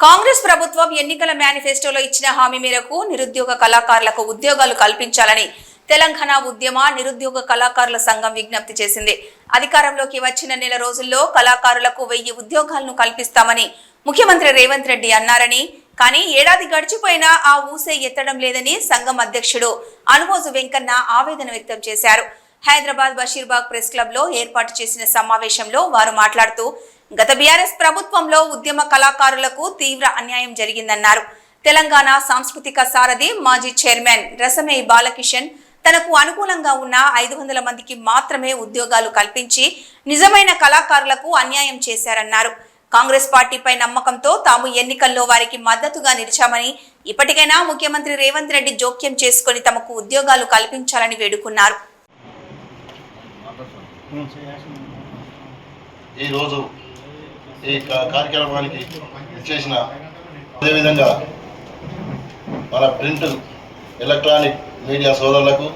కాంగ్రెస్ ప్రభుత్వం ఎన్నికల మేనిఫెస్టోలో ఇచ్చిన హామీ మేరకు నిరుద్యోగ కళాకారులకు ఉద్యోగాలు కల్పించాలని తెలంగాణ ఉద్యమ నిరుద్యోగ కళాకారుల సంఘం విజ్ఞప్తి చేసింది. అధికారంలోకి వచ్చిన నెల రోజుల్లో కళాకారులకు వెయ్యి ఉద్యోగాలను కల్పిస్తామని ముఖ్యమంత్రి రేవంత్ రెడ్డి అన్నారని కానీ ఏడాది గడిచిపోయినా ఆ ఊసే ఎత్తడం లేదని సంఘం అధ్యక్షుడు అనుమోజు వెంకన్న ఆవేదన వ్యక్తం చేశారు. హైదరాబాద్ బషీర్బాగ్ ప్రెస్ క్లబ్లో ఏర్పాటు చేసిన సమావేశంలో వారు మాట్లాడుతూ గత బీఆర్ఎస్ ప్రభుత్వంలో ఉద్యమ కళాకారులకు తీవ్ర అన్యాయం జరిగిందన్నారు. తెలంగాణ సాంస్కృతిక సారథి మాజీ చైర్మన్ రసమే బాలకిషన్ తనకు అనుకూలంగా ఉన్న ఐదు వందల మందికి మాత్రమే ఉద్యోగాలు కల్పించి నిజమైన కళాకారులకు అన్యాయం చేశారన్నారు. కాంగ్రెస్ పార్టీపై నమ్మకంతో తాము ఎన్నికల్లో వారికి మద్దతుగా నిలిచామని ఇప్పటికైనా ముఖ్యమంత్రి రేవంత్ రెడ్డి జోక్యం చేసుకుని తమకు ఉద్యోగాలు కల్పించాలని వేడుకున్నారు. ఈరోజు ఈ కార్యక్రమానికి చేసిన అదేవిధంగా మన ప్రింట్ ఎలక్ట్రానిక్ మీడియా సోదరులకు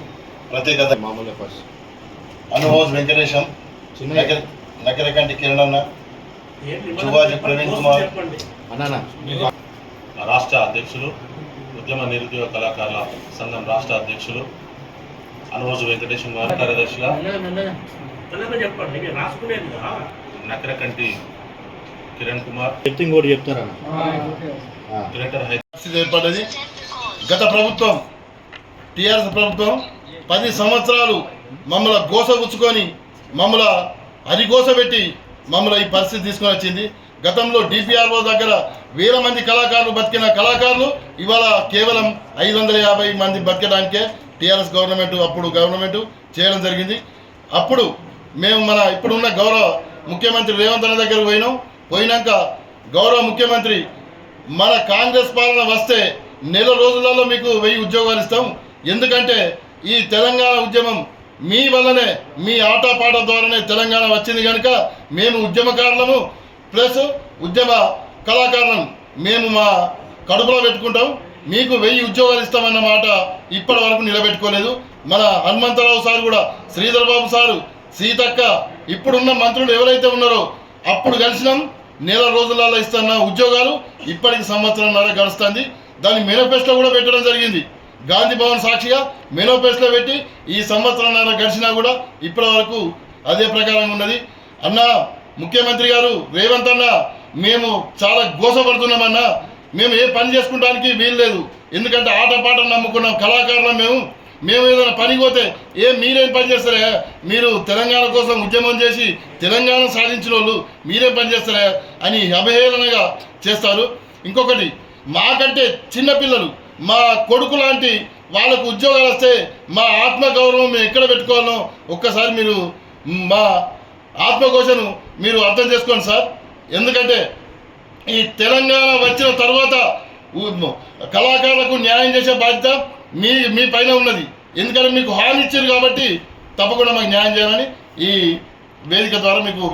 ప్రత్యేకత మామూలుగా ఫస్ట్. అనుభోజ్ వెంకటేశం నకరికంటి కిరణన్న చువాజీ ప్రవీణ్ కుమార్. అన్నానా? రాష్ట్ర అధ్యక్షులు ఉద్యమ నిరుద్యోగ కళాకారుల సంఘం రాష్ట్ర అధ్యక్షులు అనురోజు వెంకటేశ్వర గారు కార్యదర్శిగా నకరకంటి కిరణ్ కుమార్. ఇంకోటి చెప్తారా గ్రేటర్ హైదరాబాద్ ఏర్పడ్డది. గత ప్రభుత్వం టీఆర్ఎస్ ప్రభుత్వం పది సంవత్సరాలు మమ్మల్ని గోసగుచ్చుకొని మమ్మల్ని అరిగోస పెట్టి మమ్మల్ని ఈ పరిస్థితి తీసుకొని వచ్చింది. గతంలో డిపిఆర్ఓ దగ్గర వేల మంది కళాకారులు బతికిన కళాకారులు ఇవాళ కేవలం ఐదు వందల యాభై మంది బతకడానికే టీఆర్ఎస్ గవర్నమెంట్ అప్పుడు గవర్నమెంట్ చేయడం జరిగింది. అప్పుడు మేము మన ఇప్పుడున్న గౌరవ ముఖ్యమంత్రి రేవంత్ అన్న దగ్గర పోయినాం. పోయినాక గౌరవ ముఖ్యమంత్రి మన కాంగ్రెస్ పాలన వస్తే నెల రోజులలో మీకు వెయ్యి ఉద్యోగాలు ఇస్తాం. ఎందుకంటే ఈ తెలంగాణ ఉద్యమం మీ వల్లనే మీ ఆటపాట ద్వారానే తెలంగాణ వచ్చింది కనుక మేము ఉద్యమకారులము. ప్లస్ ఉద్యమ కళాకారులం మేము మా కడుపులో పెట్టుకుంటాం. మీకు వెయ్యి ఉద్యోగాలు ఇస్తామన్న మాట ఇప్పటి వరకు నిలబెట్టుకోలేదు. మన హనుమంతరావు సార్ కూడా శ్రీధర్ బాబు సారు సీతక్క ఇప్పుడున్న మంత్రులు ఎవరైతే ఉన్నారో అప్పుడు కలిసినాం. నెల రోజులలో ఇస్తున్న ఉద్యోగాలు ఇప్పటికి సంవత్సరంన్నర గడుస్తుంది. దాన్ని మేనిఫెస్టో కూడా పెట్టడం జరిగింది. గాంధీ భవన్ సాక్షిగా మేనిఫెస్టో పెట్టి ఈ సంవత్సరంన్నర గడిచినా కూడా ఇప్పటి వరకు అదే ప్రకారంగా ఉన్నది. అన్న ముఖ్యమంత్రి గారు రేవంత్ అన్న మేము చాలా గోసపడుతున్నామన్నా మేము ఏ పని చేసుకోవడానికి వీలు లేదు ఎందుకంటే ఆటపాటలు నమ్ముకున్నాం కళాకారులం మేము. మేము ఏదైనా పనికి పోతే ఏ మీరేం పని చేస్తారే మీరు తెలంగాణ కోసం ఉద్యమం చేసి తెలంగాణ సాధించిన వాళ్ళు మీరేం పని చేస్తారే అని అవహేళనగా చేస్తారు. ఇంకొకటి మాకంటే చిన్నపిల్లలు మా కొడుకు లాంటి వాళ్ళకు ఉద్యోగాలు వస్తే మా ఆత్మగౌరవం మేము ఎక్కడ పెట్టుకోవాలో ఒక్కసారి మీరు మా ఆత్మఘోషను మీరు అర్థం చేసుకోండి సార్. ఎందుకంటే ఈ తెలంగాణ వచ్చిన తర్వాత కళాకారులకు న్యాయం చేసే బాధ్యత మీ మీ పైన ఉన్నది. ఎందుకంటే మీకు హామీ ఇచ్చారు కాబట్టి తప్పకుండా మాకు న్యాయం చేయాలని ఈ వేదిక ద్వారా మీకు